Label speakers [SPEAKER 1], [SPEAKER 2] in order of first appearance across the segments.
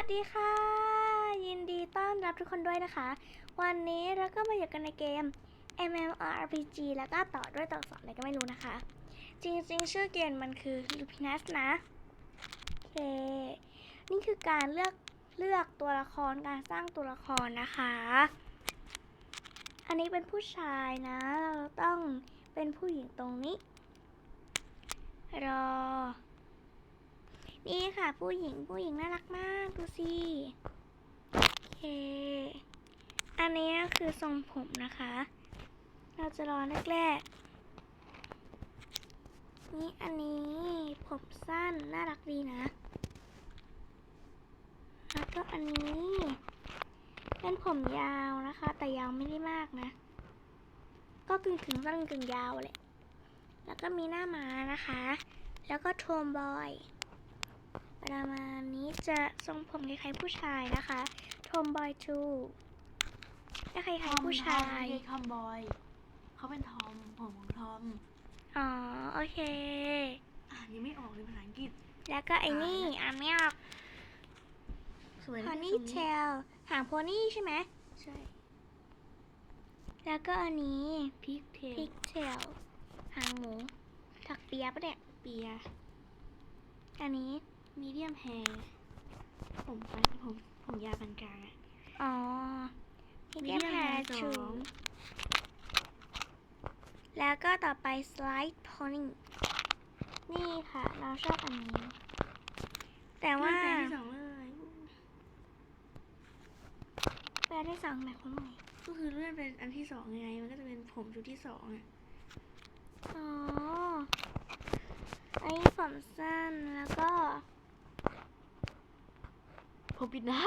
[SPEAKER 1] วัสดีค่ะ ยินดีต้อนรับทุกคนด้วยนะคะ วันนี้เราก็มาอยู่กันในเกม MMORPG แล้วก็ต่อด้วยตัวอักษรอะไรก็ไม่รู้นะคะ จริงๆ ชื่อเกมมันคือ Lupinus นะโอเคนี่คือการเลือกเลือกตัวละครการสร้างตัวละครนะคะ อันนี้เป็นผู้ชายนะ เราต้องเป็นผู้หญิงตรงนี้ รอ นี่ค่ะผู้หญิงผู้หญิงน่ารักมากดูสิโอเค อันนี้คือทรงผมนะคะ เราจะรอแรกๆ นี่อันนี้ผมสั้นน่ารักดีนะ แล้วก็อันนี้ เป็นผมยาวนะคะ แต่ยาวไม่ได้มากนะ ก็กึ่งถึงสั้นกึ่งยาวแหละ แล้วก็มีหน้าม้านะคะ แล้วก็โทมบอย ประมาณนี้จะทรงผมคล้ายๆผู้ชายนะคะโทมบอยทูถ้าคล้ายๆผู้ชาย
[SPEAKER 2] ไม่ใช่ทอมบอยเขาเป็นทอมผมของทอม
[SPEAKER 1] อ๋อโอเค
[SPEAKER 2] อ่านยังไม่ออกเลยภาษาอังกฤษ
[SPEAKER 1] แล้วก็ไอ้นี่อ่านไม่ออก
[SPEAKER 2] สวย
[SPEAKER 1] พอ
[SPEAKER 2] นะ
[SPEAKER 1] นี่
[SPEAKER 2] ทรง
[SPEAKER 1] เทลหางโพนี่ใช่ไหม
[SPEAKER 2] ใช่
[SPEAKER 1] แล้วก็อันนี้
[SPEAKER 2] พิกเทล
[SPEAKER 1] พิกเทลหางหมูถักเปียปะเนี่ย
[SPEAKER 2] เปีย
[SPEAKER 1] อันนี้
[SPEAKER 2] มีเดียมแฮร์ผมปานผมผมยาวปานกลางอะ
[SPEAKER 1] อ๋อมีเดียมแฮร์
[SPEAKER 2] ส
[SPEAKER 1] ชู
[SPEAKER 2] อง
[SPEAKER 1] แล้วก็ต่อไป slide pony นี่ค่ะ เราชอบอันนี้ แต่ว่า
[SPEAKER 2] เลือกอันที่สองเลย
[SPEAKER 1] แปลได้สองหมายความว่าไง
[SPEAKER 2] ก็คือเลื่อนเป็นอันที่สองไง มันก็จะเป็นผมชุดที่สองอะ
[SPEAKER 1] อ๋ออันนี้ผมสั้นแล้วก็
[SPEAKER 2] ผมปิดหน้า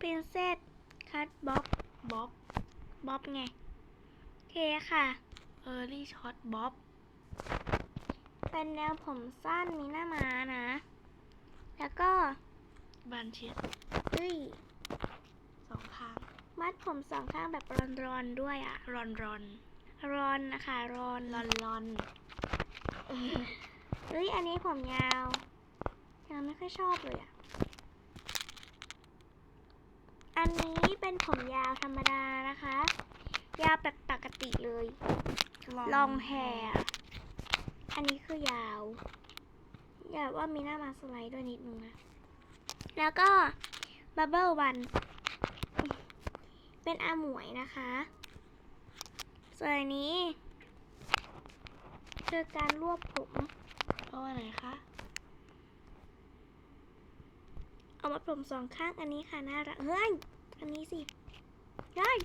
[SPEAKER 1] princess cut bob
[SPEAKER 2] บ๊อบ
[SPEAKER 1] บ๊อบไงโอเคค่ะ
[SPEAKER 2] เออรี่ช็อตบ๊อบ
[SPEAKER 1] เป็นแนวผมสั้นมีหน้าม้านะ แล้วก็
[SPEAKER 2] บานเชียด
[SPEAKER 1] เอ้ย
[SPEAKER 2] สองข้าง
[SPEAKER 1] มัดผมสองข้างแบบรอนๆด้วยอะ
[SPEAKER 2] รอนรอน
[SPEAKER 1] รอนนะคะรอน
[SPEAKER 2] รอนรอน
[SPEAKER 1] เอ้ยอันนี้ผมยาวยังไม่ค่อยชอบเลยอะ อันนี้เป็นผมยาวธรรมดานะคะ ยาวแบบปกติเลย ลองแฮร์อันนี้คือยาว อยากว่ามีหน้ามาสไลด์ด้วยนิดนึงนะ แล้วก็บับเบิลวัน เป็นอาหมวยนะคะ ส่วนอันนี้คือการรวบผม
[SPEAKER 2] เพราะว่าไหนคะ
[SPEAKER 1] เอามาผมสองข้างอันนี้ค่ะน่ารัก เฮ้ย อันนี้สิเฮ้ย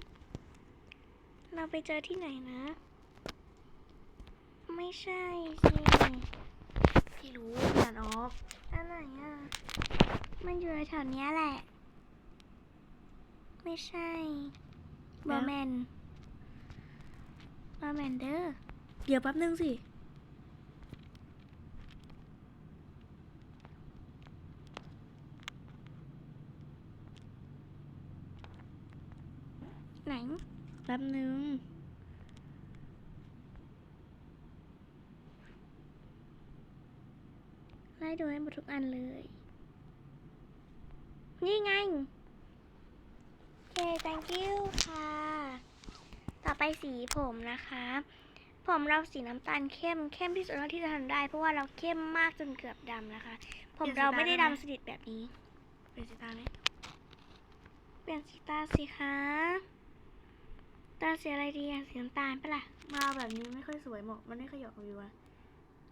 [SPEAKER 1] เราไปเจอที่ไหนนะ ไม่ใช่สิ
[SPEAKER 2] ที่รู้อ่านออก
[SPEAKER 1] อันไหนอะ มันอยู่แถวๆเนี้ยแหละ ไม่ใช่บอแมนบอแมนเดอร์
[SPEAKER 2] เดี๋ยวแป๊บนึงสิ
[SPEAKER 1] ไหน
[SPEAKER 2] แป๊บนึง
[SPEAKER 1] ไล่ดูให้หมดทุกอันเลย นี่ไง โอเค thank you ค่ะ ต่อไปสีผมนะคะ ผมเราสีน้ำตาลเข้ม เข้มที่สุดเท่าที่จะทำได้ เพราะว่าเราเข้มมากจนเกือบดำนะคะ ผมเราไม่ได้ดำสนิทแบบนี้
[SPEAKER 2] เป็นสีตาไหม
[SPEAKER 1] เปลี่ยนสีตาสิคะ ตาสีอะไรดีอะสีน้ำตาลปะล่ะ
[SPEAKER 2] มาแบบนี้ไม่ค่อยสวยเหมาะมันไม่ค่อยเหยาะกับวิวอะ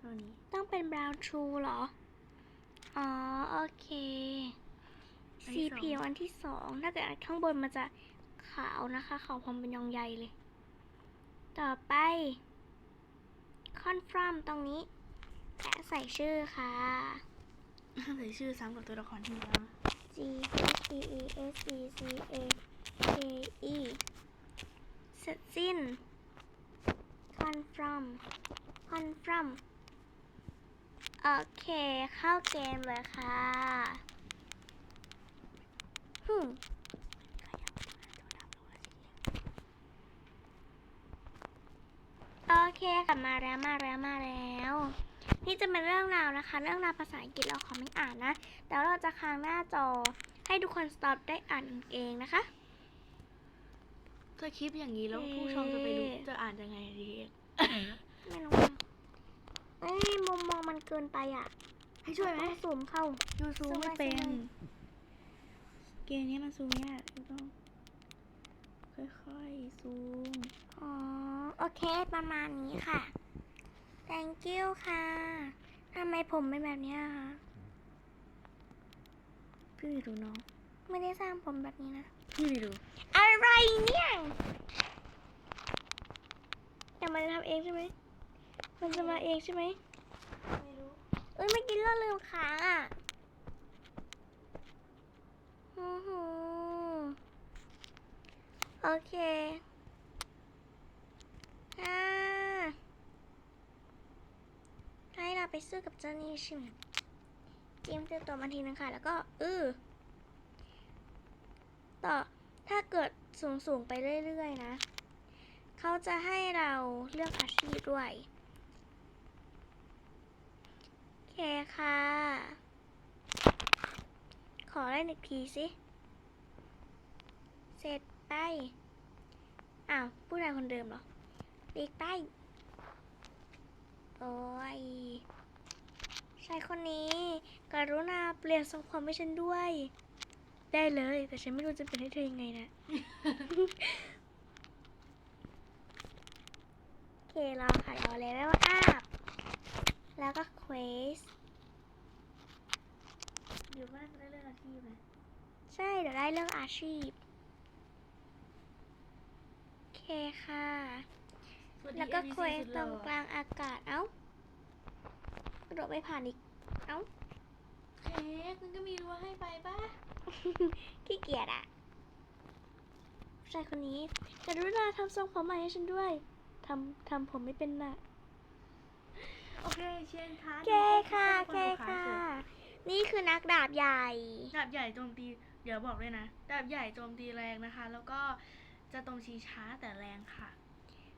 [SPEAKER 2] ตัวนี้
[SPEAKER 1] ต้องเป็นบราวน์ทรูเหรอ อ๋อ โอเค
[SPEAKER 2] อันที่
[SPEAKER 1] สี
[SPEAKER 2] สอง
[SPEAKER 1] ผิวอันที่สองถ้าเกิดอันข้างบนมันจะขาวนะคะ ขาวพรมเป็นยองใยเลย ต่อไปคอนฟรัมตรงนี้และใส่ชื่อค่ะ
[SPEAKER 2] ใส่ชื่อซ้ำกับตัวละครที่แล้ว
[SPEAKER 1] G H E E S E C A K E เสร็จสิ้น confirm confirm โอเค เข้าเกมเลยค่ะฮึมโอเคกลับมาแล้วมาแล้วมาแล้วนี่จะเป็นเรื่องราวนะคะ เรื่องราวภาษาอังกฤษเราขอไม่อ่านนะแต่เราจะค้างหน้าจอให้ทุกคน stop ได้อ่านเองนะคะ
[SPEAKER 2] ถ้าคลิปอย่างนี้แล้วผู้ชมจะไปดูจะอ่านยังไงดี
[SPEAKER 1] ไม่รู้อะเอ้ยมุมมองมันเกินไปอะ
[SPEAKER 2] ให้ช่วยไหม
[SPEAKER 1] ต้องซูมเข้า
[SPEAKER 2] ยูซู
[SPEAKER 1] ซูม
[SPEAKER 2] ไม่
[SPEAKER 1] ไว้
[SPEAKER 2] เป็น
[SPEAKER 1] ซูมไว้
[SPEAKER 2] เกมนี้มันซูมยากต้อง ค่อยๆซูม
[SPEAKER 1] อ๋อ โอเค ประมาณนี้ค่ะ thank you ค่ะทำไมผมเป็นแบบเนี้ยคะ
[SPEAKER 2] พี่ไม่รู้น้อง
[SPEAKER 1] ไม่ได้สร้างผมแบบนี้นะ
[SPEAKER 2] พี่ไม่รู้
[SPEAKER 1] อะไรเนี่ยแต่มันจะทำเองใช่ไหมมันจะมาเองใช่ไหม
[SPEAKER 2] ไม่รู้
[SPEAKER 1] เอ้ยเมื่อกี้เราลืมค้างอะอือหือโอเคอ่าให้เราไปซื้อกับเจ้านี่ใช่ไหมจิ้มเจอตัวมาทีนึงค่ะ แล้วก็เออ ต่อถ้าเกิดสูงสูงๆไปเรื่อยๆนะ เขาจะให้เราเลือกอาชีพด้วยโอเคค่ะ ขอเล่นอีกทีสิ เสร็จไป อ้าวผู้ชายคนเดิมเหรอปีกไป โอ้ยชายคนนี้ กรุณาเปลี่ยนทรงผมให้ฉันด้วย ได้เลย แต่ฉันไม่รู้จะเป็นให้เธอยังไงนะโอเครอค่ะรอเลเวลอัพแล้วก็เควส
[SPEAKER 2] เดี๋ยวว่าจะได้เลือกอาชีพไหม
[SPEAKER 1] ใช่เดี๋ยวได้เรื่องอาชีพโอเคค่ะ แล้วก็เควสตรงกลางอากาศเอ้ากระโดดไม่ผ่านอีก เอ้า
[SPEAKER 2] เค้กมันก็มีรั้วให้ไปป่ะ
[SPEAKER 1] ขี้เกียจอะผู้ชายคนนี้กรุณาทำทรงผมใหม่ให้ฉันด้วยทำทำผมไม่เป็นน่ะ
[SPEAKER 2] โอเคเชียนคะ
[SPEAKER 1] โอเคค่ะโอเคค่ะ นี่คือนักดาบใหญ่
[SPEAKER 2] ดาบใหญ่โจมตี เดี๋ยวบอกเลยนะ ดาบใหญ่โจมตีแรงนะคะ แล้วก็จะโจมตีช้าแต่แรงค่ะ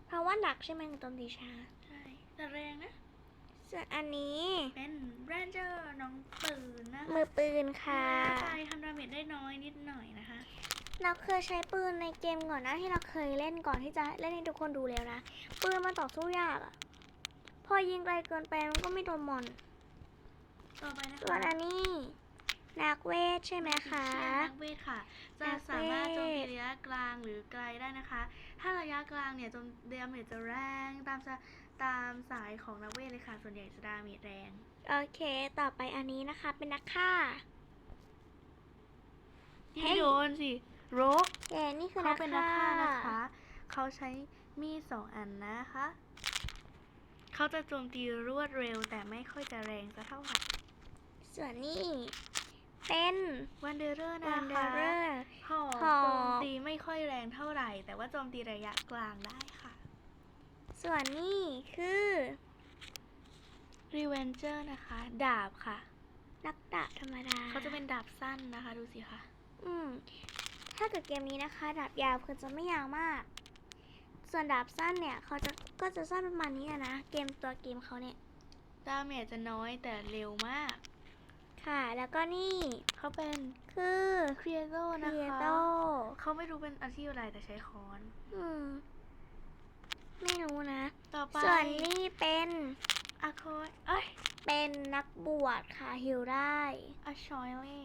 [SPEAKER 1] เพราะว่าหนักใช่ไหมตอนดีชา
[SPEAKER 2] ใช่ แต่แรงนะ
[SPEAKER 1] ส่วนอันนี้
[SPEAKER 2] เป็นแรนเจอร์น้องปืนนะคะ
[SPEAKER 1] มือปืนค่ะ
[SPEAKER 2] ไปทำดาเมจได้น้อยนิดหน่อยนะคะ
[SPEAKER 1] เราเคยใช้ปืนในเกมก่อนหนะที่เราเคยเล่นก่อนที่จะเล่นให้ทุกคนดูแล้วนะ ปืนมันต่อสู้ยากอะพอยิงไกลเกินไปมันก็ไม่โดนมอน
[SPEAKER 2] ต่อไปนะคะ
[SPEAKER 1] ส่วนอันนี้นักเวทใช่ไหมคะ
[SPEAKER 2] ใช่นักเวทค่ะ จะ
[SPEAKER 1] นักเวท
[SPEAKER 2] สามารถโจมตีระยะกลางหรือไกลได้นะคะ ถ้าระยะกลางเนี่ยโจมดาเมจจะแรงตามสะ ตามสายของนักเวทเลยค่ะ ส่วนใหญ่จะดาเมจแรง
[SPEAKER 1] โอเค ต่อไปอันนี้นะคะ เป็นนักฆ่า เฮ้
[SPEAKER 2] ที่
[SPEAKER 1] ย
[SPEAKER 2] โดนสิโรก
[SPEAKER 1] เย่นี่คือ
[SPEAKER 2] เขา
[SPEAKER 1] นัก
[SPEAKER 2] เป็นนัก
[SPEAKER 1] ฆ่า
[SPEAKER 2] ฆ่านะคะ เขาใช้มีดสองอันนะคะ เขาจะโจมตีรวดเร็วแต่ไม่ค่อยจะแรงสักเท่าไหร่
[SPEAKER 1] ส่วนนี้ เป็น
[SPEAKER 2] วันเดอร์
[SPEAKER 1] วั
[SPEAKER 2] นะ
[SPEAKER 1] นเดอ
[SPEAKER 2] คะ
[SPEAKER 1] ร์
[SPEAKER 2] หอก
[SPEAKER 1] หอก
[SPEAKER 2] โจมตีไม่ค่อยแรงเท่าไหร่ แต่ว่าโจมตีระยะกลางได้ค่ะ
[SPEAKER 1] ส่วนนี้คือ
[SPEAKER 2] รีเวนเจอร์นะคะ ดาบค่ะ
[SPEAKER 1] นักดาบธรรมดา
[SPEAKER 2] เขาจะเป็นดาบสั้นนะคะ ดูสิคะ
[SPEAKER 1] อืมถ้าเกิดเกมนี้นะคะ ดาบยาวคือจะไม่ยาวมาก ส่วนดาบสั้นเนี่ยเขาจะก็จะสั้นประมาณนี้อะนะ เกมตัวเกมเขาเนี่ย
[SPEAKER 2] ดาเมจจะน้อยแต่เร็วมาก
[SPEAKER 1] ค่ะ แล้วก็นี่
[SPEAKER 2] เขาเป็น
[SPEAKER 1] คือ
[SPEAKER 2] ครีเอโต
[SPEAKER 1] เนะรีย
[SPEAKER 2] คะ
[SPEAKER 1] โต
[SPEAKER 2] เขาไม่รู้เป็นอาชีพอะไรแต่ใช้ค้อน
[SPEAKER 1] อืม ไม่รู้นะ
[SPEAKER 2] ต่อไป
[SPEAKER 1] ส่วนนี้เป็น
[SPEAKER 2] อาโคยเอ้ย
[SPEAKER 1] เป็นนักบวชค่ะฮิลได้
[SPEAKER 2] อาชอยเล่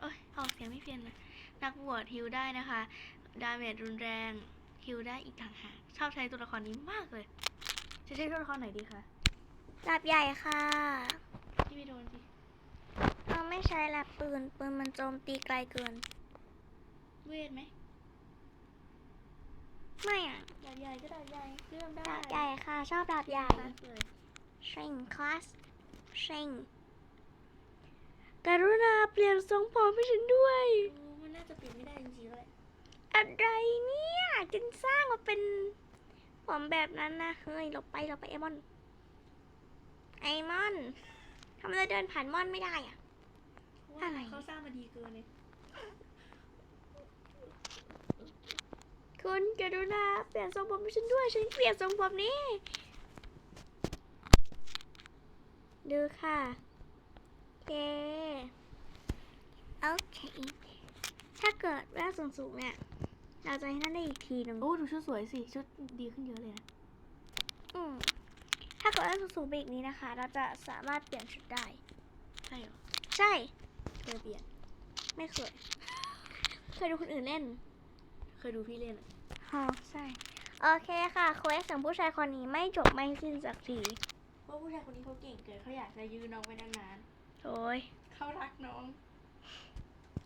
[SPEAKER 2] เอ้ยออกเสียงไม่เพี้ยนเลยนักบวชฮิลได้นะคะ ดาเมจรุนแรงฮิลได้อีกต่างหากชอบใช้ตัวละครนี้มากเลย จะใช้ตัวละครไหนดีคะ
[SPEAKER 1] ดาบใหญ่ค่ะ
[SPEAKER 2] ที่ไม่โดนสิ
[SPEAKER 1] เราไม่ใช้ละปืนปืนมันโจมตีไกลเกิน
[SPEAKER 2] เวทไหม
[SPEAKER 1] ไม่อะ
[SPEAKER 2] ดาบ ใหญ่ก็ดาบใหญ่เริ่มได้
[SPEAKER 1] ดาบใหญ่ค่ะ ชอบดาบใหญ่
[SPEAKER 2] คลาสเลย
[SPEAKER 1] เชงคลาสเชงกรุณาเปลี่ยนทรงผมให้ฉันด้วย
[SPEAKER 2] โอ้มันน่าจะเปลี่ยนไม่ได้จริงๆเลย
[SPEAKER 1] อะไรเนี่ยจึงสร้างมาเป็นผมแบบนั้นนะ เฮ้ยหลบไปหลบไปไอมอน ไอมอนทำไมเราเดินผ่านมอนไม่ได้อะ
[SPEAKER 2] ว่า
[SPEAKER 1] อะไร
[SPEAKER 2] เขาสร้างมาดีเกินเลย
[SPEAKER 1] คุณกรุณาเปลี่ยนทรงผมให้ฉันด้วย ฉันเกลียดทรงผมนี้ ดูค่ะโอเคโอเค ถ้าเกิดว่าสูงสูงๆเนี่ย เราจะให้นั่นได้อีกทีหนึ่ง
[SPEAKER 2] โอ้ดูชุดสวยสิ ชุดดีขึ้นเยอะเลยนะ
[SPEAKER 1] อืมถ้าเกิดว่าสูงสูงๆไปอีกนี้นะคะ เราจะสามารถเปลี่ยนชุดได้
[SPEAKER 2] ใช่เหรอ
[SPEAKER 1] ใช่
[SPEAKER 2] เคยเปลี่ยน
[SPEAKER 1] ไม่เคย เคยดูคนอื่นเล่น
[SPEAKER 2] เคยดูพี่เล่นอะ
[SPEAKER 1] ฮอใช่ โอเคค่ะเควสของผู้ชายคนนี้ไม่จบไม่สิ้นสักที
[SPEAKER 2] เพราะผู้ชายคนนี้เขาเก่งเกินเขาอยากจะยืนน้องไว้นาน
[SPEAKER 1] โอ้ย
[SPEAKER 2] ๆเขารักน้อง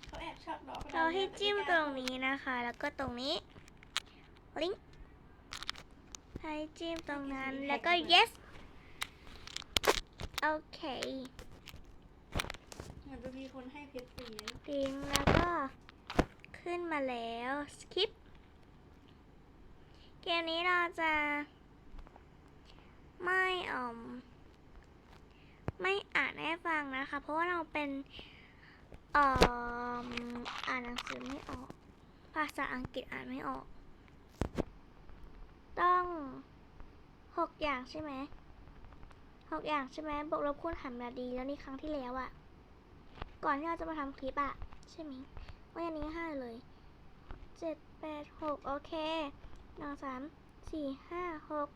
[SPEAKER 2] เขาแอบชอบน้อง
[SPEAKER 1] เราให้จิ้มตรงนี้นะคะ แล้วก็ตรงนี้ ลิงก์ให้จิ้มตรงนั้น แล้วก็ yes โอเค
[SPEAKER 2] เหมือนจะมีคนให้เพชรฟรีนะ
[SPEAKER 1] ลิงก์แล้วก็ ขึ้นมาแล้ว skip เกมนี้เราจะ ไม่ออมไม่อ่านให้ฟังนะคะ เพราะว่าเราเป็นอ่ออ่านหนังสือไม่ออก ภาษาอังกฤษอ่านไม่ออก ต้องหกอย่างใช่ไหมหกอย่างใช่ไหมบวกลบคูณหารมาดีแล้วนี่ครั้งที่แล้วอะก่อนที่เราจะมาทำคลิปอะใช่ไหม ว่าอันนี้ห้าเลยเจ็ดแปดหกโอเคหนึ่งสามสี่ห้าหก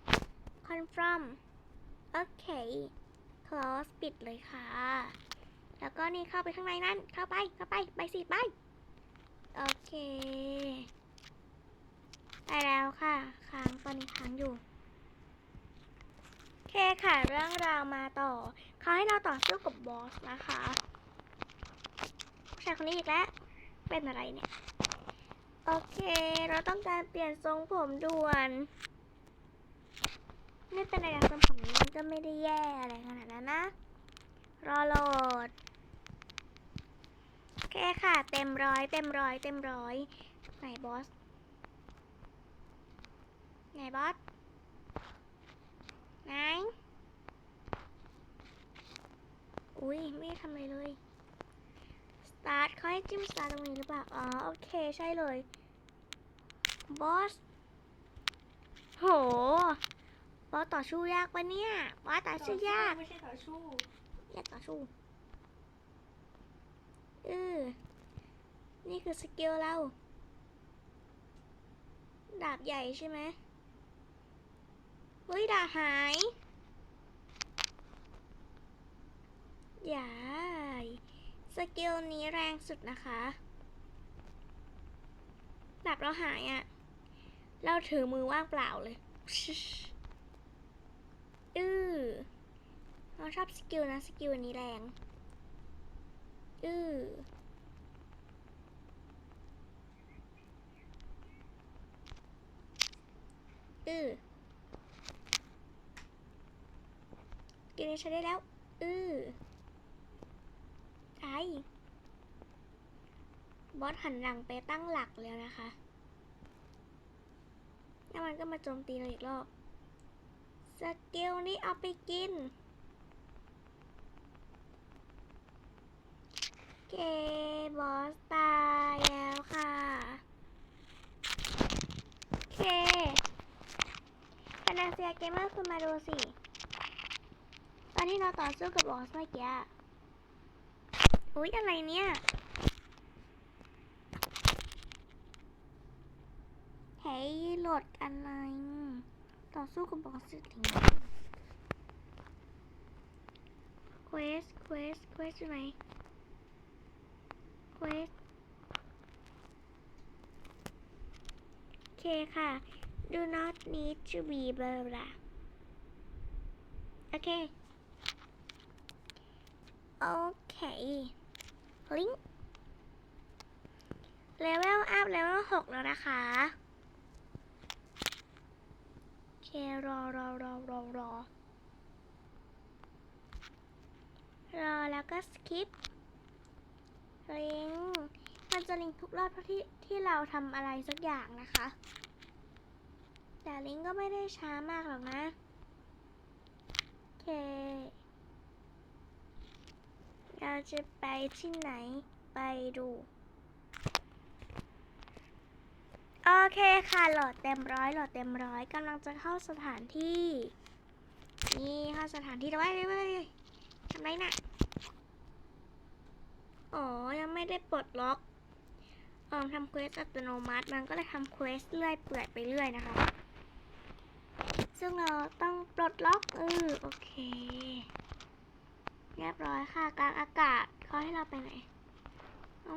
[SPEAKER 1] confirm โอเค close ปิดเลยค่ะ แล้วก็นี่เข้าไปข้างในนั้น เข้าไป เข้าไป ไปสิ ไป โอเค ไปแล้วค่ะ ค้างตอนนี้ค้างอยู่โอเคค่ะ เรื่องราวมาต่อ เขาให้เราต่อสู้กับบอสนะคะผู้ชายคนนี้อีกแล้ว เป็นอะไรเนี่ย โอเค เราต้องการเปลี่ยนทรงผมด่วน ไม่เป็นไรทรงผมนี้มันก็ไม่ได้แย่อะไรขนาดนั้นนะ รอโหลด โอเคค่ะ เต็มร้อยเต็มร้อยเต็มร้อยไหนบอส ไหนบอส ไหน อุ้ยไม่ทำอะไรเลย ตาร์ทเขาให้จิ้มสตาร์ทตรงนี้หรือเปล่า อ๋อ โอเค ใช่เลยบอสโหบอสต่อสู้ยากปะเนี่ยบอสต่อสู้ยาก
[SPEAKER 2] ไม่ใช่ต่อชู้
[SPEAKER 1] อยากต่อสู้เออนี่คือสกิลเรา ดาบใหญ่ใช่ไหมเฮ้ย ดาบหาย อย่า สกิลนี้แรงสุดนะคะดาบเราหายอะ่ะ เราถือมือว่างเปล่าเลย อือเราชอบสกิลนะ สกิลนี้แรง อืออือกินี้ใช้ได้แล้ว อือ ไอบอสหันหลังไปตั้งหลักแล้วนะคะ แล้วมันก็มาโจมตีเราอีกรอบ สกิลนี้เอาไปกิน เกบอสตายแล้วค่ะเคคานาเซียเกมเมอร์คุณมาดูสิ ตอนที่เราต่อสู้กับบอสเมื่อกี้ อะอุ๊ยอะไรเนี่ย เฮ้ยโหลดอะไรต่อสู้กับบอสสุดถึงเควสเควสเควสอยู่ไหนเควสโอเคค่ะ do not need to be blah blah โอเค โอเค ลิงเลเวลอัพเลเวลหกแล้วนะคะโอเครอรอรอรอรอรอแล้วก็สคิปลิงมันจะลิงทุกรอบที่ที่เราทำอะไรสักอย่างนะคะ แต่ลิงก์ก็ไม่ได้ช้ามากหรอกนะโอเค เราจะไปที่ไหนไปดู โอเคค่ะโหลดเต็มร้อยโหลดเต็มร้อยกำลังจะเข้าสถานที่ นี่เข้าสถานที่แล้วไว้ไว้ทำไรน่ะอ๋อ ยังไม่ได้ปลดล็อกเออทำเควสอัตโนมัติ มันก็เลยทำเควสเรื่อยเปื่อยไปเรื่อยนะคะ ซึ่งเราต้องปลดล็อกเออโอเค เรียบร้อยค่ะกลา เราไปไหน เอ้า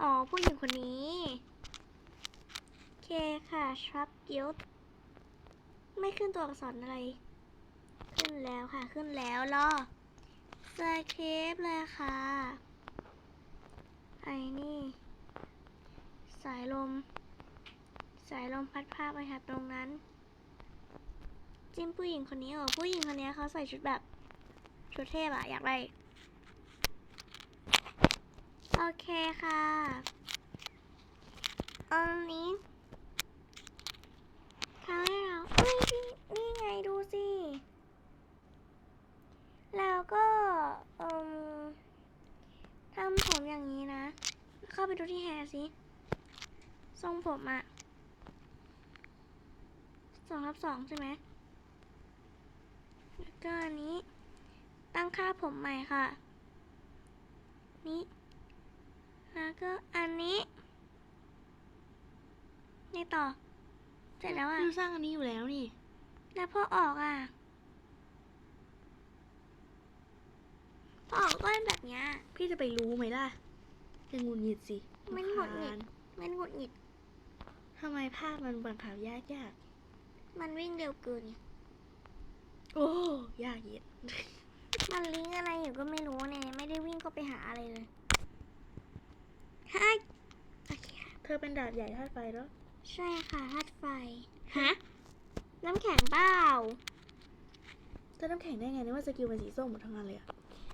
[SPEAKER 1] อ๋อ ผู้หญิงคนนี้ เคค่ะชับกิลไม่ขึ้นตัวอักษรอะไร ขึ้นแล้วค่ะ ขึ้นแล้วรอสเคปเลยค่ะ ไอ้นี่ สายลม สายลมพัดภาพไปค่ะตรงนั้น จิ้มผู้หญิงคนนี้เหรอผู้หญิงคนนี้เขาใส่ชุดแบบ ชุดเทพอะอยากได้ โอเคค่ะอันนี้เขาให้เราเอ้ยนี่นี่ไงดูสิ แล้วก็อืมทำผมอย่างนี้นะ เข้าไปดูที่แฮร์สิ ทรงผมอะสองทับสองใช่ไหม แล้วก็อันนี้ ตั้งค่าผมใหม่ค่ะ นี่แล้วก็อันนี้ นี่ต่อ เสร็จแล้วอะ
[SPEAKER 2] ยูสร้างอันนี้อยู่แล้วนี่
[SPEAKER 1] แล้วพอออกอะ พอออกก็เป็นแบบเนี้ย
[SPEAKER 2] พี่จะไปรู้ไหมล่ะจะงุนหงิดสิ
[SPEAKER 1] มันหงุดหงิด
[SPEAKER 2] รำคาญ
[SPEAKER 1] มันหงุดหงิด
[SPEAKER 2] ทำไมภาพมันบังคับยากยาก
[SPEAKER 1] มันวิ่งเร็วเกินไง
[SPEAKER 2] ๆ โอ้ยากเย็น
[SPEAKER 1] มันลิงก์อะไรอยู่ก็ไม่รู้เนี่ยไม่ได้วิ่งเข้าไปหาอะไรเลยฮายโอเคค่ะ
[SPEAKER 2] เธอเป็นดาบใหญ่ธาตุไฟแล้ว
[SPEAKER 1] ใช่ค่ะธาตุไฟฮะน้ำแข็งเปล่า
[SPEAKER 2] จะน้ำแข็งได้ไงนึกว่าสกิลเป็นสีส้มหมดทั้งนั้นเลยอะ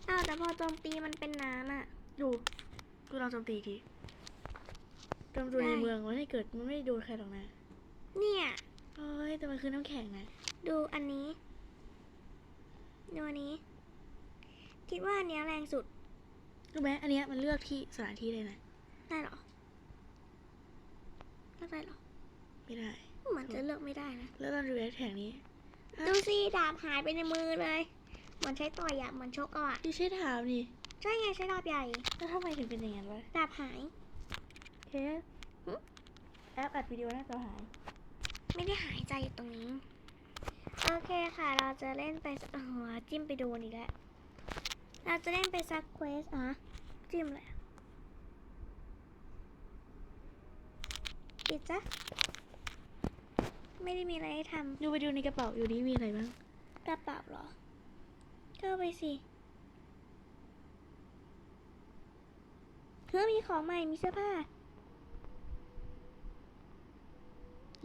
[SPEAKER 1] อ้าวแต่พอโจมตีมันเป็นน้ำอะ
[SPEAKER 2] ดูดูลองโจมตีอีกทีโจมตี
[SPEAKER 1] ได้
[SPEAKER 2] ในเมืองมันให้เกิดมันไม่ได้โดนใครหรอกนะ
[SPEAKER 1] เนี่ย
[SPEAKER 2] เอ้ยแต่มันคือน้ำแข็งนะ
[SPEAKER 1] ดูอันนี้ ดูอันนี้ คิดว่าอันเนี้ยแรงสุด
[SPEAKER 2] รู้ไหมอันเนี้ยมันเลือกที่สถานที่เลยนะ
[SPEAKER 1] ได้เหรอก็ได้เหรอ
[SPEAKER 2] ไม่ได้
[SPEAKER 1] เหมือนจะเลือกไม่ได้นะ
[SPEAKER 2] แล้วตอนดูแอคแท็กนี้
[SPEAKER 1] ดูสิดาบหายไปในมือเลยเหมือนใช้ต่อยอะเหมือนชกเอาอะ
[SPEAKER 2] ดิใช่ถามนี่
[SPEAKER 1] ใช่ไงใช้ดาบใหญ่
[SPEAKER 2] แล้วทำไมถึงเป็นอย่างนั้นวะ
[SPEAKER 1] ดาบหาย
[SPEAKER 2] เคสแอปอัดวิดีโอหน้าจอหาย
[SPEAKER 1] ไม่ได้หายใจอยู่ตรงนี้ โอเคค่ะ เราจะเล่นไปสักโอ้โหจิ้มไปโดนอีกแล้วเราจะเล่นไปสักเควสอะจิ้มเลยปิดจ้ะไม่ได้มีอะไรให้ท
[SPEAKER 2] ดูไปดูในกระเป๋าอยู่นี้มีอะไรบ้างำ
[SPEAKER 1] กระเป๋าเหรอ เข้าไปสิเพื่อมีของใหม่มีเสื้อผ้า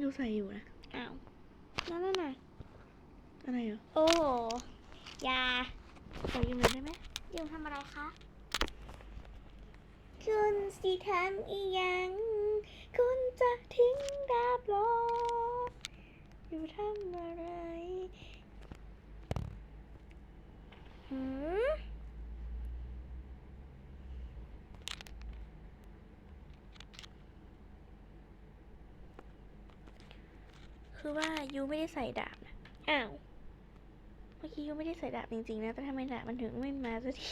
[SPEAKER 2] ดูใส่อยู่นะ
[SPEAKER 1] อ้าว นั่นน่ะ
[SPEAKER 2] อะไรเหรอ
[SPEAKER 1] โอ้โหอยา
[SPEAKER 2] ขอยืมเงินได้ไหม
[SPEAKER 1] ยืมทำอะไรคะคุณสิทำอีหยัง คุณจะทิ้งดาบโลกอยู่ทำอะไรหืม
[SPEAKER 2] คือว่ายูไม่ได้ใส่ดาบนะ
[SPEAKER 1] อ้าว
[SPEAKER 2] เมื่อกี้ยูไม่ได้ใส่ดาบจริงๆนะแต่ทำไมดาบมันถึงไม่มาสักที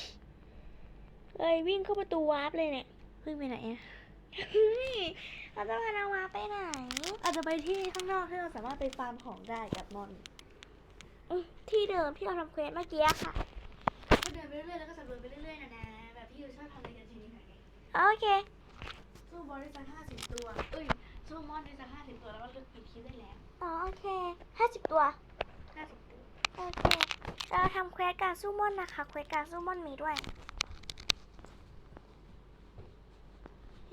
[SPEAKER 1] เอ้ยวิ่งเข้าประตูวาร์ปเลยเนี่ย
[SPEAKER 2] เพิ่งไปไหนอะ
[SPEAKER 1] เฮ้ยเราจะพานาวาไปไหน
[SPEAKER 2] อาจจะไปที่ข้างนอกที่เราสามารถไปฟาร์มของได้กับมอน
[SPEAKER 1] อืมที่เดิมที่เราทำเควสเมื่อกี้อะค่ะ
[SPEAKER 2] ก็เดินไปเรื่อยๆแล้วก็สำรวจไปเรื่อยๆนะนะแบบที่ยูชอบทำในกันทีนี้ค่ะ
[SPEAKER 1] โอเค
[SPEAKER 2] สู้บอลได้สักห้าสิบตัวเอ้ยสู้มอนได้สักห้าสิบตัวแล้วก็ปิดคลิปได้แล้ว
[SPEAKER 1] อ๋อโอเคห้าสิบตัว
[SPEAKER 2] ห้าสิบตัว
[SPEAKER 1] โอเคเราทำเควสการสู้มอนนะคะ เควสการสู้มอนมีด้วยโอเค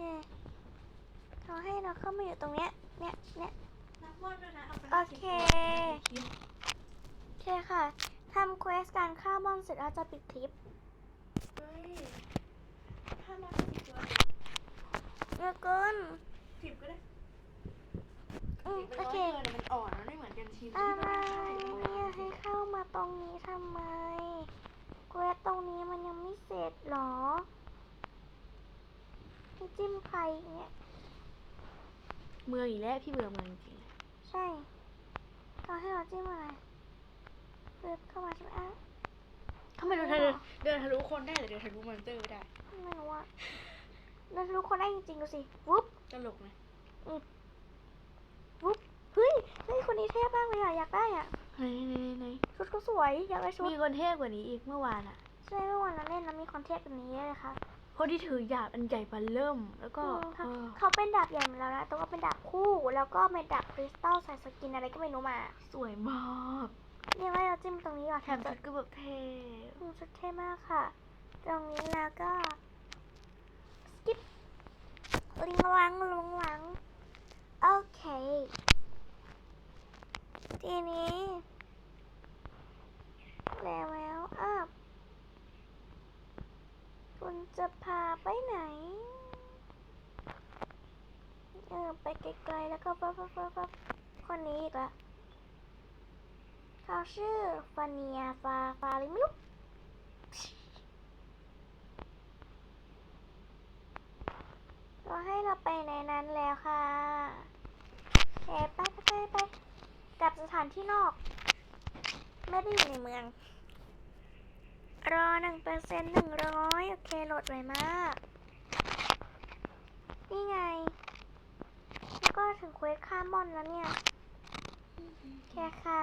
[SPEAKER 1] เขาให้เราเข้ามาอยู่ตรงเนี้ย เนี้ยเนี้ย
[SPEAKER 2] นับมอนด้วยนะเอาไป
[SPEAKER 1] โอเคโอเคค่ะทำเควสการฆ่ามอนเสร็จเราจะปิดคลิป
[SPEAKER 2] เฮ้ยถ้ามอนสิบตัว
[SPEAKER 1] เยอะเกิน
[SPEAKER 2] สิบก็ได้
[SPEAKER 1] อืม
[SPEAKER 2] สิบ
[SPEAKER 1] โอเค
[SPEAKER 2] ร้ยกินมันอ่อนมันไม่เหมือนกันทีม
[SPEAKER 1] อะไร ตรงนี้ทำไมเควสตรงนี้มันยังไม่เสร็จหรอให้จิ้มใครเนี่ย
[SPEAKER 2] เมืองอีกแล้วพี่เบื่อเมืองจริง
[SPEAKER 1] ใช่เขาใให้เราจิ้มอะไรเปิดเข้ามาใช่ไหมอะ
[SPEAKER 2] ทำไมเราเดินเดินทะลุคนได้แต่เดินทะลุมอนสเตอร์ไม่ได้
[SPEAKER 1] ไม่รู้ว่าเรารู้คนได้จริงๆดูสิวุ๊บ
[SPEAKER 2] ตลกนะ
[SPEAKER 1] วุ๊บเฮ้ยเฮ้ยคนนี้เท่มากเลยอะอยากได้อะ
[SPEAKER 2] ไหนไหนไหน
[SPEAKER 1] ชุดเขาสวยอยากได้ชุด
[SPEAKER 2] มีคนเท่กว่านี้อีกเมื่อวานอะ
[SPEAKER 1] ใช่เมื่อวานเราเล่นแล้วมีคอนเทนต์แบบนี้เลยค่ะ
[SPEAKER 2] คนที่ถือดาบอันใหญ่บันเริ่ม แล้วก็
[SPEAKER 1] อืมค่ะ
[SPEAKER 2] เออ
[SPEAKER 1] เขาเป็นดาบใหญ่เหมือนเรานะแต่ว่าเป็นดาบคู่ แล้วก็เป็นดาบคริสตัลใส่สกินอะไรก็ไม่รู้มา
[SPEAKER 2] สวยมาก
[SPEAKER 1] เรียกว่าเราจิ้มตรงนี้ก่อน
[SPEAKER 2] แถมชุดก็แบบเท่
[SPEAKER 1] อืมชุดเท่มากค่ะ ตรงนี้แล้วก็สกิปลิงลังลงหลังโอเค ทีนี้แล้วแล้วอะคุณจะพาไปไหน เออ ไปไกลๆแล้วก็ปั๊บปั๊บปั๊บคนนี้อีกละเขาชื่อฟาเนียฟาฟาอะไรไม่รู้เราให้เราไปในนั้นแล้วค่ะโอเคไปไปไปไปกลับสถานที่นอก ไม่ได้อยู่ในเมือง รอหนึ่งเปอร์เซ็นต์หนึ่งร้อยโอเคโหลดไวมาก นี่ไง แล้วก็ถึงเควสค่ามอนแล้วเนี่ยแค่ค่ะ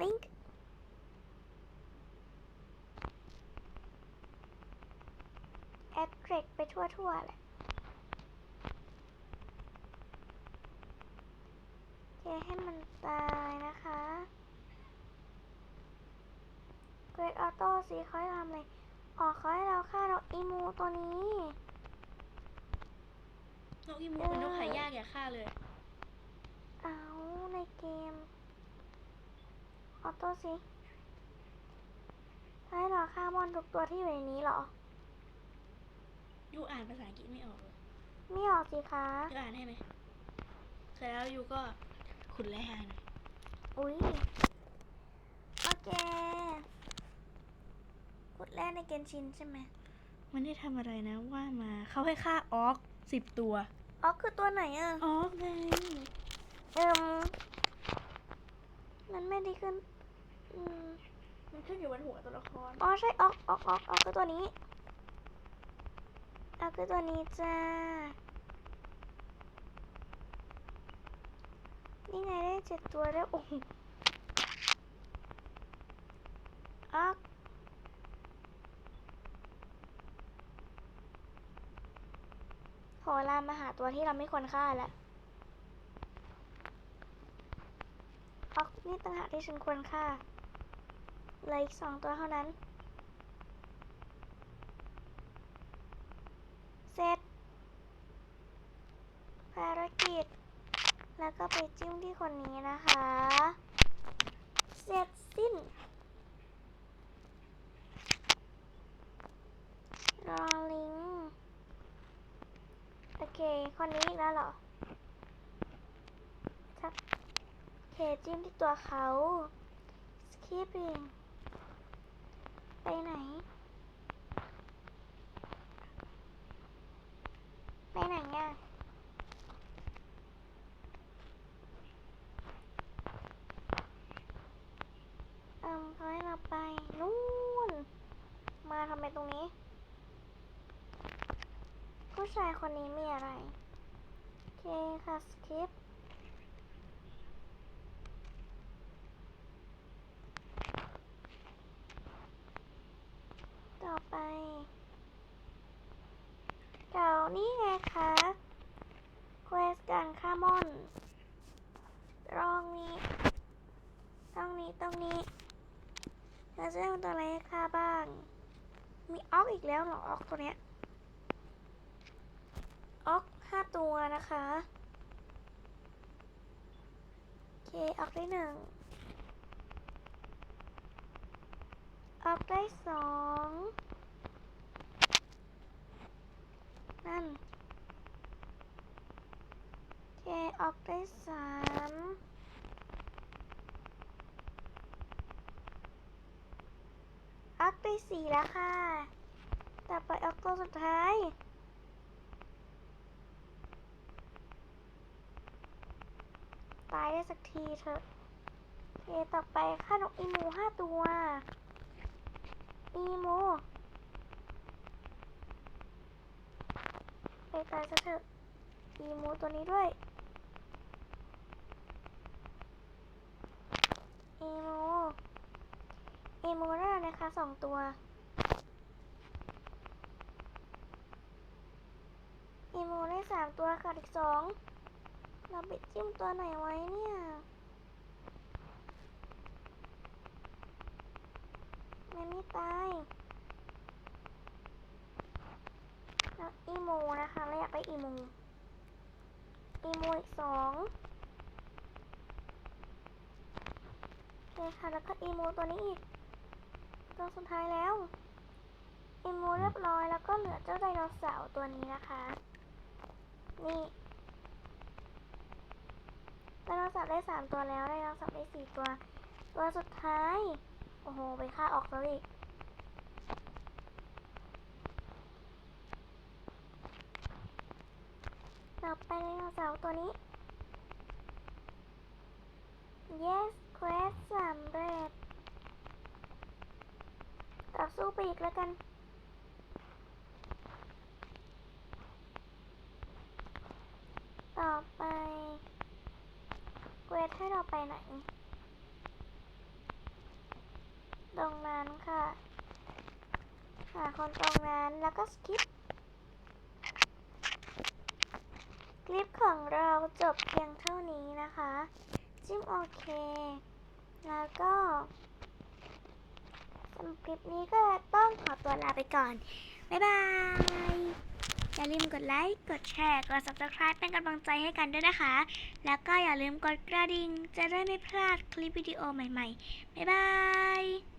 [SPEAKER 1] ลิงก์แอดเทรกไปทั่วๆแหละ อเคให้มันตายนะคะเกรดออโต้สิเขาให้ทำอะไรออกเขาให้เราฆ่าเราอีมูตัวนี้
[SPEAKER 2] นกอีมูเป็นนกหายากอย่าฆ่าเลย
[SPEAKER 1] เอาในเกม ออโต้สิให้เราฆ่ามอนทุกตัวที่อยู่ในนี้เหรอ
[SPEAKER 2] ยูอ่านภาษาอังกฤษไม่ออกเลย
[SPEAKER 1] ไม่ออกสิคะ
[SPEAKER 2] ยูอ่านให้ไหมเสร็จแล้วยูก็ ขุดแร่ให้หน่อย
[SPEAKER 1] อุ้ยโอเคกดแรกในเกนชินใช่ไหม
[SPEAKER 2] มันได้ทำอะไรนะว่ามาเขาให้ฆ่าออกสิบตัว
[SPEAKER 1] อ๋อคือตัวไหนอะ
[SPEAKER 2] ออกไง
[SPEAKER 1] เอิมมันไม่ได้ขึ้นอืม
[SPEAKER 2] มันขึ้นอยู่บนหัวตัวละคร
[SPEAKER 1] อ๋อใช่ออกออกออกออกคือตัวนี้ออกคือตัวนี้จ้า นี่ไงได้เจ็ดตัวแล้วโอ้โหออกขอเวลามาหาตัวที่เราไม่ควรฆ่าแล้วออกนี่ต่างหากที่ฉันควรฆ่าเหลืออีกสองตัวเท่านั้น เสร็จ ภารกิจ แล้วก็ไป จิ้มที่คนนี้นะคะ เสร็จสิ้นรอลิง โอเค คนนี้อีกแล้วเหรอครับโอเคจิ้มที่ตัวเขา skipping ไปไหน ไปไหนอะ เอิ่มเขาให้เราไปนู่น มาทำไมตรงนี้ ผู้ชาย คนนี้มีอะไร โอเคค่ะ skip ต่อไป เก่านี่ไงคะเควสการฆ่ามอนรองนี้ ตรงนี้ตรงนี้เราจะได้ตัวอะไรให้ฆ่าบ้าง มีออกอีกแล้วเหรอออกตัวเนี้ยออกห้าตัวนะคะ โอเค ออกได้ หนึ่งออกได้สองนั่นเคออกได้สามออกได้สี่แล้วค่ะ ต่อไปออกตัวสุดท้ายตายได้สักทีเถอะ เคต่อไปฆ่านกอีมูห้าตัว อีมูไปตายซะเถอะ อีมูตัวนี้ด้วย อีมูอีมูได้แล้วนะคะสองตัวอีมูได้สามตัวขาดอีกสองเราไปจิ้มตัวไหนไว้เนี่ย มันไม่ตายแล้วอีโมนะคะเราอยากได้อีโมอีโมอีกสองโอเคค่ะ แล้วก็อีโมตัวนี้อีกตัวสุดท้ายแล้ว อีโมเรียบร้อยแล้วก็เหลือเจ้าไดโนเสาร์ตัวนี้นะคะ นี่ไดโนเสาร์ได้สามตัวแล้วไดโนเสาร์ได้สี่ตัว ตัวสุดท้าย โอ้โห ไปฆ่าออกแล้วอีกต่อไปไดโนเสาร์ตัวนี้ yes quest สำเร็จต่อสู้ไปอีกแล้วกันต่อไปเควสให้เราไปไหน ตรงนั้นค่ะ หาคนตรงนั้นแล้วก็สกิปคลิปของเราจบเพียงเท่านี้นะคะ จิ้มโอเค แล้วก็สำหรับคลิปนี้ก็ต้องขอตัวลาไปก่อน บ๊ายบาย อย่าลืมกดไลค์ กดแชร์ กด subscribe เป็นกำลังใจให้กันด้วยนะคะ แล้วก็อย่าลืมกดกระดิ่ง จะได้ไม่พลาดคลิปวิดีโอใหม่ๆ บ๊ายบาย